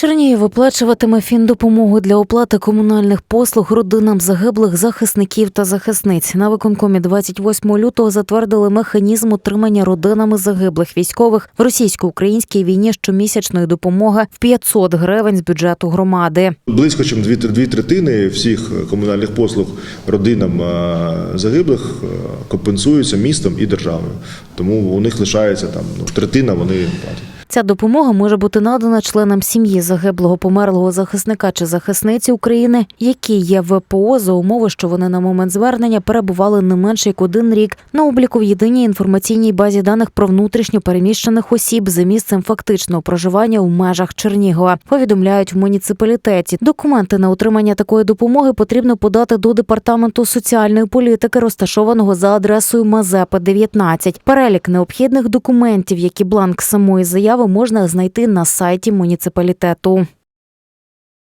Чернігів виплачуватиме фіндопомогу для оплати комунальних послуг родинам загиблих захисників та захисниць. На виконкомі 28 лютого затвердили механізм отримання родинами загиблих військових в російсько-українській війні щомісячної допомоги в 500 гривень з бюджету громади. Близько, дві, дві третини всіх комунальних послуг родинам е, загиблих е, компенсуються містом і державою. Тому у них лишається там ну, третина, вони платять. Ця допомога може бути надана членам сім'ї загиблого померлого захисника чи захисниці України, які є ВПО за умови, що вони на момент звернення перебували не менше як один рік на обліку в єдиній інформаційній базі даних про внутрішньо переміщених осіб за місцем фактичного проживання у межах Чернігова. Повідомляють в муніципалітеті. Документи на отримання такої допомоги потрібно подати до департаменту соціальної політики, розташованого за адресою Мазепи 19. Перелік необхідних документів, які бланк самої заяви можна знайти на сайті муніципалітету.